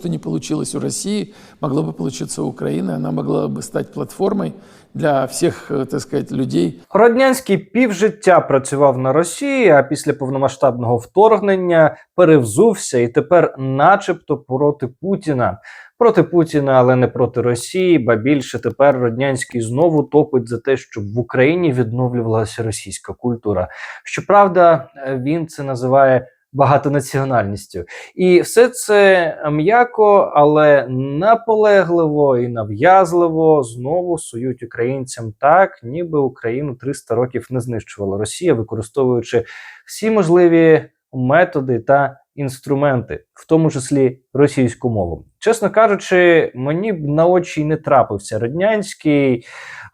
что не получилось у России, могло бы получиться у Украины. Она могла бы стать платформой для всех, э, так сказать, людей, Роднянський півжиття працював на Росії, а після повномасштабного вторгнення перевзувся і тепер, начебто, проти Путіна. Проти Путіна, але не проти Росії, ба більше тепер Роднянський знову топить за те, щоб в Україні відновлювалася російська культура. Щоправда, е, він це називає багатонаціональністю. І все це м'яко, але наполегливо і нав'язливо знову сують українцям так, ніби Україну 300 років не знищувала Росія, використовуючи всі можливі методи та інструменти, в тому числі російську мову. Чесно кажучи, мені б на очі не трапився Роднянський.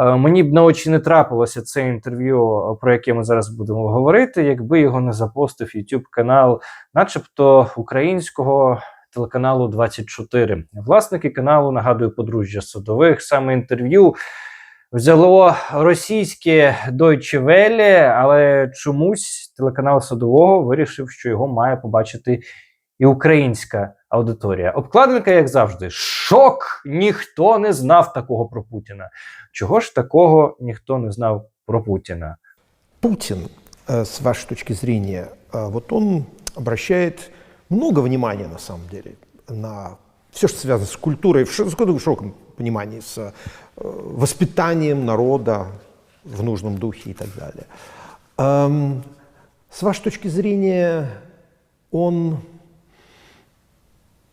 е, Мені б на очі не трапилося це інтерв'ю, про яке ми зараз будемо говорити, якби його не запостив YouTube канал, начебто українського телеканалу 24. Власники каналу нагадую подружжя Садових. Саме інтерв'ю взяло російське Deutsche Welle, але чомусь телеканал Садового вирішив, що його має побачити і українська аудиторія. Обкладинка, як завжди, шок! Ніхто не знав такого про Путіна. Чого ж такого ніхто не знав про Путіна? Путин, э, с вашей точки зрения, э, вот он обращает много внимания, на самом деле, на все, что связано с культурой, в широком, в широком понимании, с э, воспитанием народа в нужном духе и так далее. Эм, С вашей точки зрения, он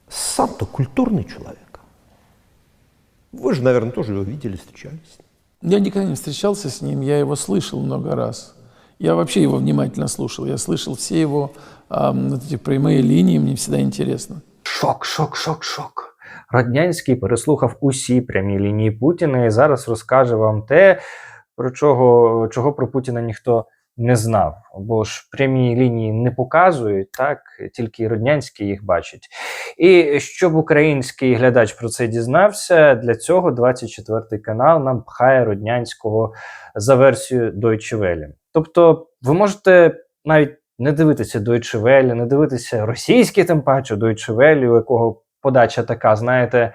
сам-то культурный человек. Вы же, наверное, тоже его видели, встречались. Я никогда не встречался с ним, я его слышал много раз. Я вообще его внимательно слушал. Я слышал все его вот эти прямые линии, мне всегда интересно. Шок, шок, шок, шок. Роднянський переслухав усі прямі лінії Путіна і зараз розкаже вам те, про чого, чого про Путіна ніхто не знав. Бо ж прямі лінії не показують, так тільки Роднянський їх бачить. І щоб український глядач про це дізнався, для цього 24 канал нам пхає Роднянського за версією Deutsche Welle. Тобто, ви можете навіть не дивитися Deutsche Welle, не дивитися російський, тим паче Deutsche Welle, у якого подача така, знаєте,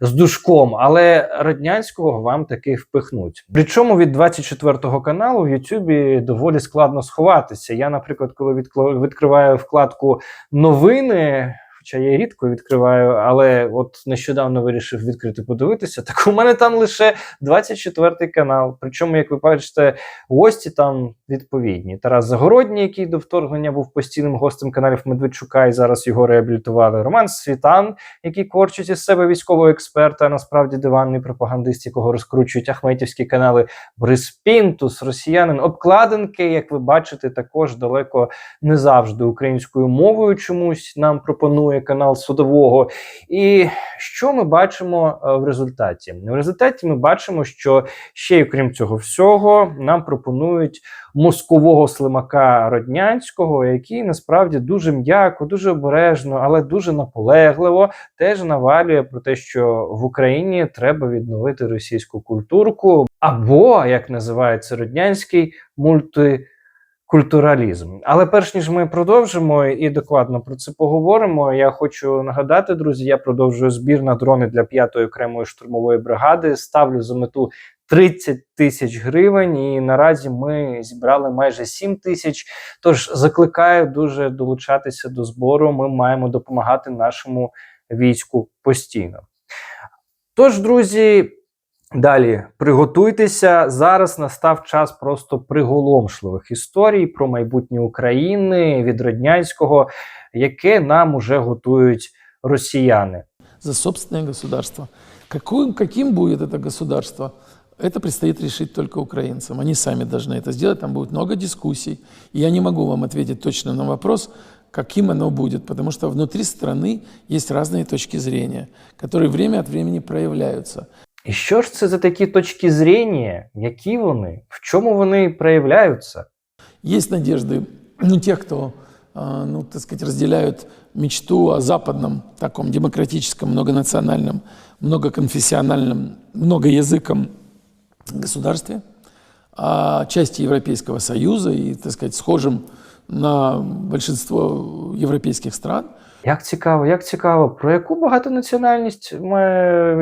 з душком, але Роднянського вам таки впихнуть. Причому від 24 каналу в Ютубі доволі складно сховатися. Я, наприклад, коли відкриваю вкладку новини. Хоча я рідко відкриваю, але от нещодавно вирішив відкрити подивитися. Так у мене там лише 24 канал. Причому, як ви бачите, гості там відповідні. Тарас Загородній, який до вторгнення був постійним гостем каналів Медведчука, і зараз його реабілітували. Роман Світан, який корчить із себе військового експерта, а насправді диванний пропагандист, якого розкручують ахметівські канали. Борис Пінтус, росіянин, обкладинки, як ви бачите, також далеко не завжди українською мовою чомусь нам пропонує канал Судового. І що ми бачимо е, в результаті? В результаті ми бачимо, що ще й окрім цього всього, нам пропонують мозкового слимака Роднянського, який насправді дуже м'яко, дуже обережно, але дуже наполегливо теж навалює про те, що в Україні треба відновити російську культурку, або як називається Роднянський мульти. Культуралізм, але перш ніж ми продовжимо і докладно про це поговоримо. Я хочу нагадати, друзі, я продовжую збір на дрони для п'ятої окремої штурмової бригади. Ставлю за мету 30 тисяч гривень, і наразі ми зібрали майже 7 тисяч. Тож закликаю дуже долучатися до збору. Ми маємо допомагати нашому війську постійно. Тож, друзі, далі приготуйтеся. Зараз настав час просто приголомшливих історій про майбутнє України від Роднянського, яке нам уже готують росіяни. За собственное государство. Каким, каким будет это государство? Это предстоит решить только украинцам. Они сами должны это сделать. Там будет много дискуссий. И я не могу вам ответить точно на вопрос, каким оно будет, потому что внутри страны есть разные точки зрения, которые время от времени проявляются. І що ж це за такі точки зрення? Які вони? В чому вони проявляються? Есть надежды ну, тех, кто, а, ну, так сказать, разделяют мечту о западном, таком демократическом, многонациональном, многоконфессиональном, многоязыком государстве, о части Европейского Союза и, так сказать, схожим на большинство европейских стран. Як цікаво, як цікаво, про яку багатонаціональність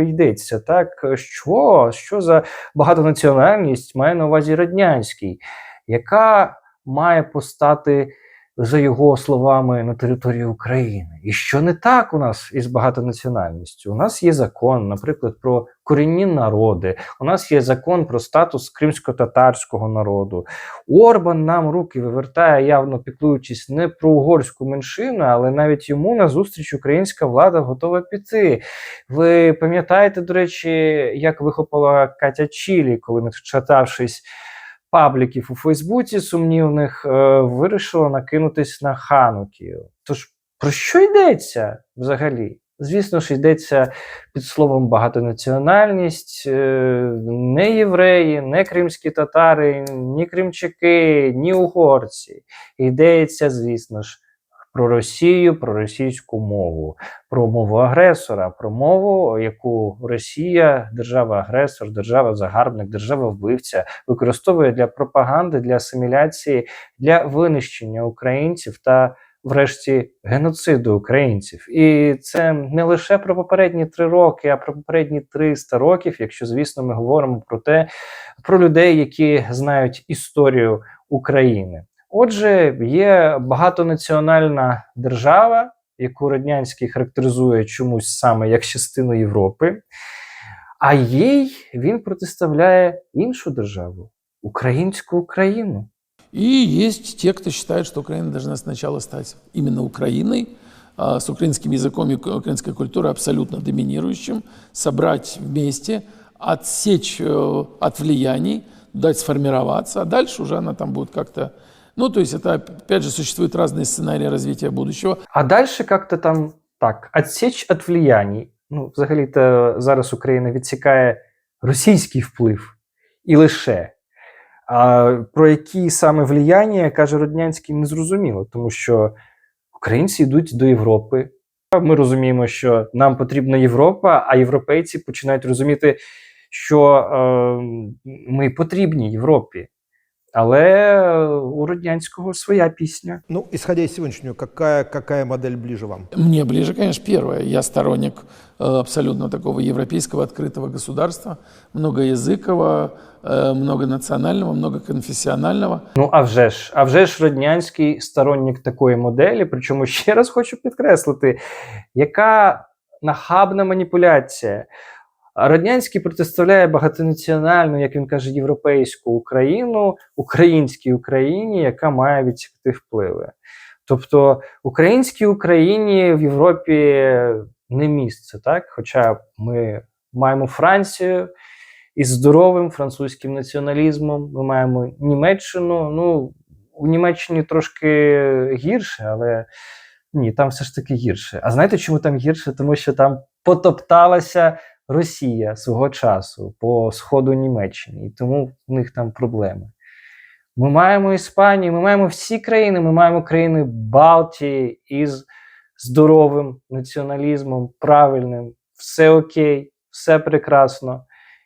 йдеться? Так, що, що за багатонаціональність має на увазі Раднянський, яка має постати, за його словами, на території України? І що не так у нас із багатонаціональністю? У нас є закон, наприклад, про корінні народи, у нас є закон про статус кримсько-татарського народу. Орбан нам руки вивертає, явно піклуючись не про угорську меншину, але навіть йому на зустріч українська влада готова піти. Ви пам'ятаєте, до речі, як вихопила Катя Чілі, коли, не читавшись пабліків у Фейсбуці сумнівних, е, вирішила накинутись на Ханукію. Тож про що йдеться взагалі? Звісно ж, йдеться під словом багатонаціональність, е, не євреї, не кримські татари, ні кримчаки, ні угорці. Йдеться, звісно ж, про Росію, про російську мову, про мову агресора, про мову, яку Росія, держава-агресор, держава-загарбник, держава-вбивця використовує для пропаганди, для асиміляції, для винищення українців та врешті геноциду українців. І це не лише про попередні три роки, а про попередні 300 років, якщо, звісно, ми говоримо про те, про людей, які знають історію України. Отже, є багатонаціональна держава, яку Раднянський характеризує чомусь саме як частину Європи, а їй він протиставляє іншу державу українську Україну. И есть те, кто считает, что Украина должна сначала стать именно Украиной, а, с украинским языком и украинской культурой абсолютно доминирующим, собрать вместе, отсечь э, от влияний, дать сформироваться, а дальше уже она там будет как-то... Ну, то есть это, опять же, существуют разные сценарии развития будущего. А далі як-то там так, відсіч від влиянь. Ну, взагалі-то зараз Україна відсікає російський вплив і лише. А про які саме влияння, каже Роднянський, не зрозуміло, тому що українці йдуть до Європи. Ми розуміємо, що нам потрібна Європа, а європейці починають розуміти, що е, ми потрібні Європі. Але у Роднянського своя пісня. Ну, исходя из сегодняшнего, какая, какая модель ближе вам? Мне ближе, конечно, первое. Я сторонник э, абсолютно такого европейского открытого государства, многоязыкового, э, многонационального, многоконфессионального. Ну, а вже ж, а вже ж Роднянський сторонник такої моделі. Причому ще раз хочу підкреслити, яка нахабна маніпуляція. Роднянський протиставляє багатонаціональну, як він каже, європейську Україну українській Україні, яка має відсікти впливи. Тобто українській Україні в Європі не місце, так? Хоча ми маємо Францію із здоровим французьким націоналізмом, ми маємо Німеччину. Ну, у Німеччині трошки гірше, але ні, там все ж таки гірше. А знаєте, чому там гірше? Тому що там потопталася Росія свого часу по сходу Німеччини, і тому в них там проблеми. Ми маємо Іспанію, ми маємо всі країни, ми маємо країни Балтії із здоровим націоналізмом, правильним, все окей, все прекрасно.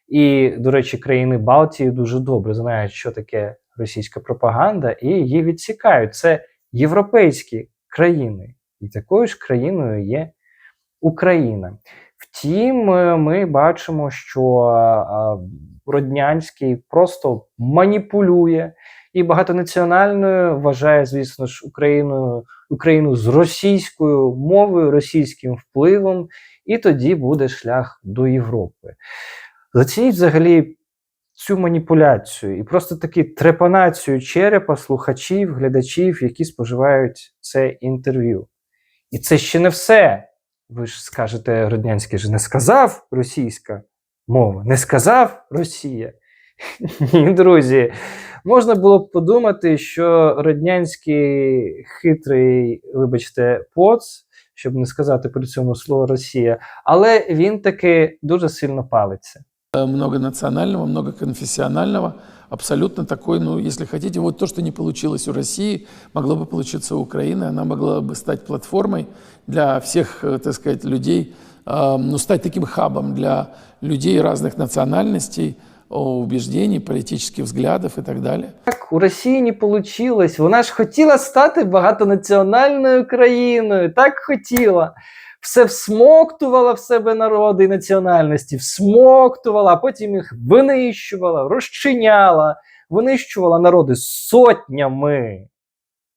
І, до речі, країни Балтії дуже добре знають, що таке російська пропаганда, і її відсікають. Це європейські країни. І такою ж країною є Україна. Втім, е, ми бачимо, що е, Роднянський просто маніпулює і багатонаціональною вважає, звісно ж, Україною, Україну з російською мовою, російським впливом, і тоді буде шлях до Європи. Зацініть взагалі цю маніпуляцію і просто таки трепанацію черепа слухачів, глядачів, які споживають це інтерв'ю. І це ще не все. Ви ж скажете, Роднянський ж не сказав російська мова, не сказав Росія. Ні, друзі, можна було б подумати, що Роднянський хитрий, вибачте, поц, щоб не сказати при цьому слово Росія, але він таки дуже сильно палиться. Э, многонационального, многоконфессионального, абсолютно такой, ну, если хотите, вот то, что не получилось у России, могло бы получиться у Украины, она могла бы стать платформой для всех, э, так сказать, людей, э, ну, стать таким хабом для людей разных национальностей, убеждений, политических взглядов и так далее. Так, у Росії не вийшло. Вона ж хотіла стати багатонаціональною країною. Так хотіла. Все всмоктувала в себе народи і національності, всмоктувала, а потім їх винищувала, розчиняла, винищувала народи сотнями.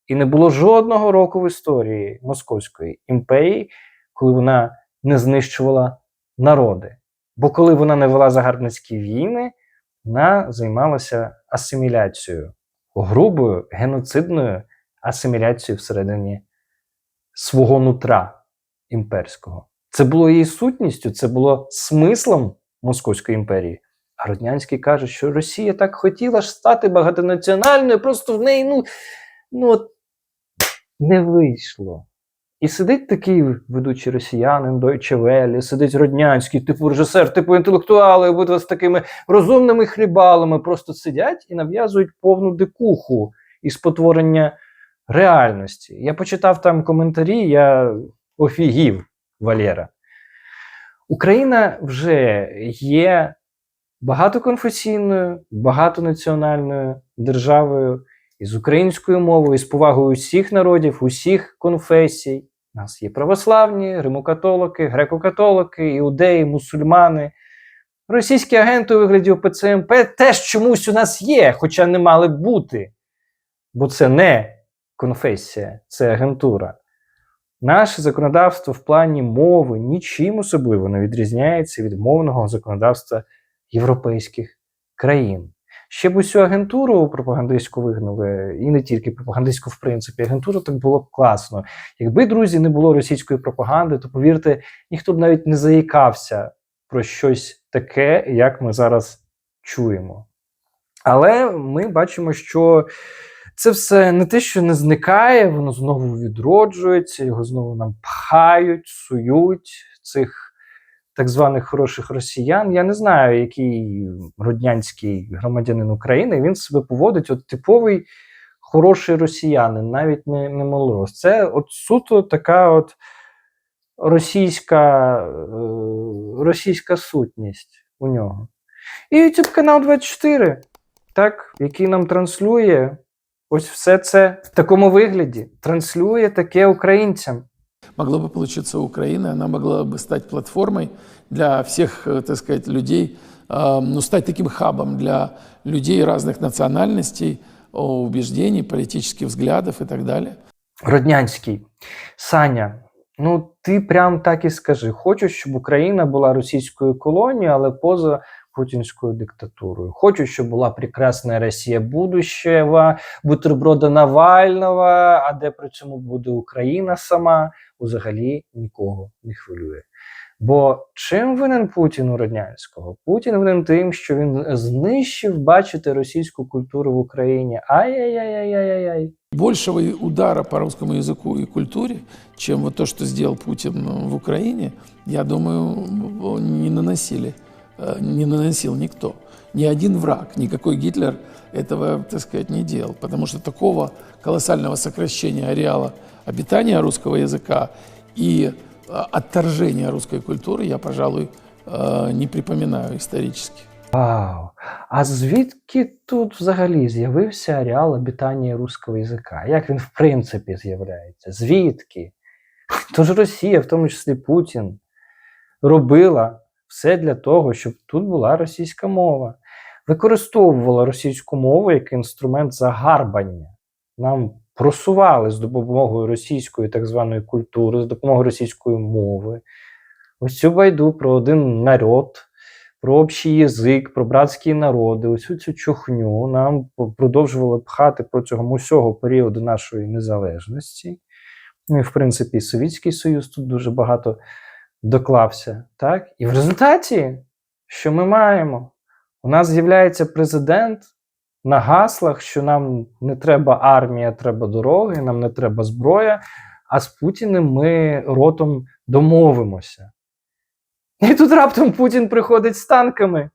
І не було жодного року в історії Московської імперії, коли вона не знищувала народи. Бо коли вона не вела загарбницькі війни, вона займалася асиміляцією, грубою геноцидною асиміляцією всередині свого нутра імперського. Це було її сутністю, це було смислом Московської імперії. А Роднянський каже, що Росія так хотіла ж стати багатонаціональною, просто в неї ну, ну от, не вийшло. І сидить такий ведучий росіянин, Deutsche Welle, сидить Роднянський, типу режисер, типу інтелектуали, обидва з такими розумними хлібалами, просто сидять і нав'язують повну дикуху і спотворення реальності. Я почитав там коментарі, я офігів Валєра. Україна вже є багатоконфесійною, багатонаціональною державою із українською мовою, з повагою усіх народів, усіх конфесій. У нас є православні, римокатолики, греко-католики, іудеї, мусульмани. Російські агенти у вигляді ОПЦМП теж чомусь у нас є, хоча не мали б бути. Бо це не конфесія, це агентура. Наше законодавство в плані мови нічим особливо не відрізняється від мовного законодавства європейських країн. Ще б усю агентуру пропагандистську вигнали, і не тільки пропагандистську, в принципі, агентуру так було б класно. Якби, друзі, не було російської пропаганди, то повірте, ніхто б навіть не заїкався про щось таке, як ми зараз чуємо. Але ми бачимо, що це все не те, що не зникає, воно знову відроджується, його знову нам пхають, сують цих так званих хороших росіян. Я не знаю, який роднянський громадянин України він себе поводить от типовий хороший росіянин, навіть не, не малорос. Це от суто така от російська, е, російська сутність у нього. І YouTube канал 24, так, який нам транслює ось все це в такому вигляді, транслює таке українцям. Могло бы получиться у Украины, она могла бы стать платформой для всех, э, так сказать, людей, э, ну, стать таким хабом для людей разных национальностей, о, убеждений, политических взглядов и так далее. Роднянський. Саня, ну ти прям так і скажи. Хочу, щоб Україна була російською колонією, але поза путінською диктатурою. Хочу, щоб була прекрасна Росія будущего, бутерброда Навального, а де при цьому буде Україна сама, взагалі нікого не хвилює. Бо чим винен Путін у Роднянського? Путін винен тим, що він знищив, бачите, російську культуру в Україні. Ай-яй-яй-яй-яй-яй. Большего и удара по русскому языку и культуре, чем вот то, что сделал Путин э, в Украине, я думаю, не наносили, э, не наносил никто. Ни один враг, никакой Гитлер этого, так сказать, не делал. Потому что такого колоссального сокращения ареала обитания русского языка и э, отторжения русской культуры я, пожалуй, э, не припоминаю исторически. Вау! А звідки тут взагалі з'явився ареал обітання руського язика? Як він в принципі з'являється? Звідки? Тож Росія, в тому числі Путін, робила все для того, щоб тут була російська мова, використовувала російську мову як інструмент загарбання. Нам просували з допомогою російської так званої культури, з допомогою російської мови. Ось цю байду про один народ про общий язик, про братські народи, усю цю чухню нам продовжували пхати протягом усього періоду нашої незалежності. Ну і, в принципі, і Совєтський Союз тут дуже багато доклався. Так? І в результаті, що ми маємо? У нас з'являється президент на гаслах, що нам не треба армія, треба дороги, нам не треба зброя, а з Путіним ми ротом домовимося. І тут раптом Путін приходить з танками.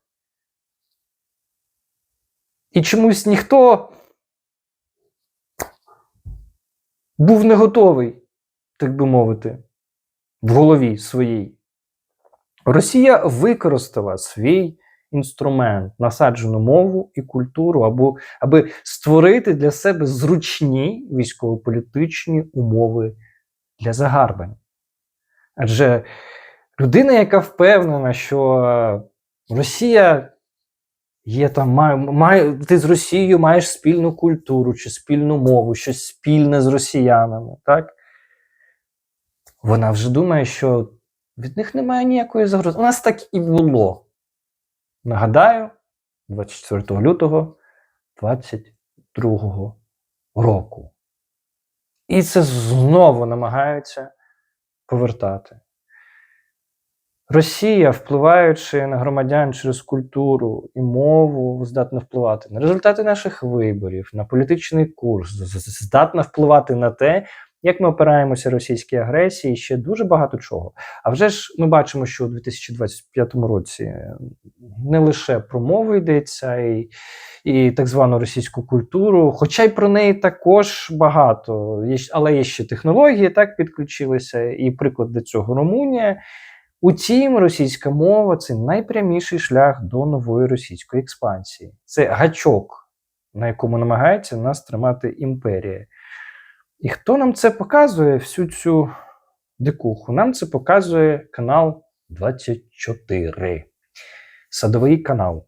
І чомусь ніхто був не готовий, так би мовити, в голові своїй. Росія використала свій інструмент, насаджену мову і культуру, або аби створити для себе зручні військово-політичні умови для загарбань. Адже людина, яка впевнена, що Росія є там, має, ти з Росією маєш спільну культуру чи спільну мову, щось спільне з росіянами, так? Вона вже думає, що від них немає ніякої загрози. У нас так і було. Нагадаю, 24 лютого 22 року. І це знову намагаються повертати. Росія, впливаючи на громадян через культуру і мову, здатна впливати на результати наших виборів, на політичний курс, здатна впливати на те, як ми опираємося російській агресії, ще дуже багато чого. А вже ж ми бачимо, що у 2025 році не лише про мову йдеться, і, і так звану російську культуру, хоча й про неї також багато. Але є ще технології, так підключилися, і приклад до цього Румунія. Утім, російська мова це найпряміший шлях до нової російської експансії. Це гачок, на якому намагається нас тримати імперія. І хто нам це показує, всю цю дикуху? Нам це показує канал 24. Садовий канал.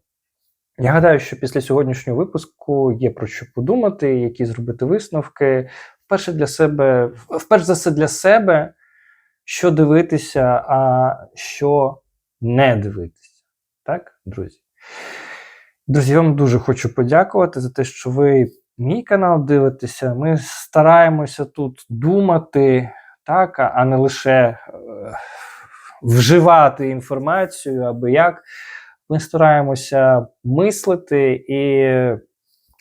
Я гадаю, що після сьогоднішнього випуску є про що подумати, які зробити висновки. Вперше для себе, вперше за все для себе, що дивитися, а що не дивитися. Так, друзі? Друзі, я вам дуже хочу подякувати за те, що ви мій канал дивитеся. Ми стараємося тут думати, так, а- не лише е, вживати інформацію, аби як. Ми стараємося мислити і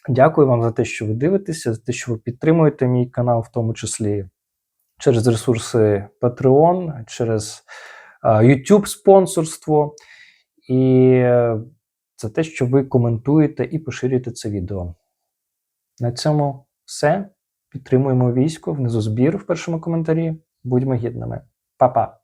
дякую вам за те, що ви дивитеся, за те, що ви підтримуєте мій канал, в тому числі через ресурси Patreon, через е, YouTube спонсорство. І е, за те, що ви коментуєте і поширюєте це відео. На цьому все. Підтримуємо військо. Внизу збір в першому коментарі. Будьмо гідними. Па-па!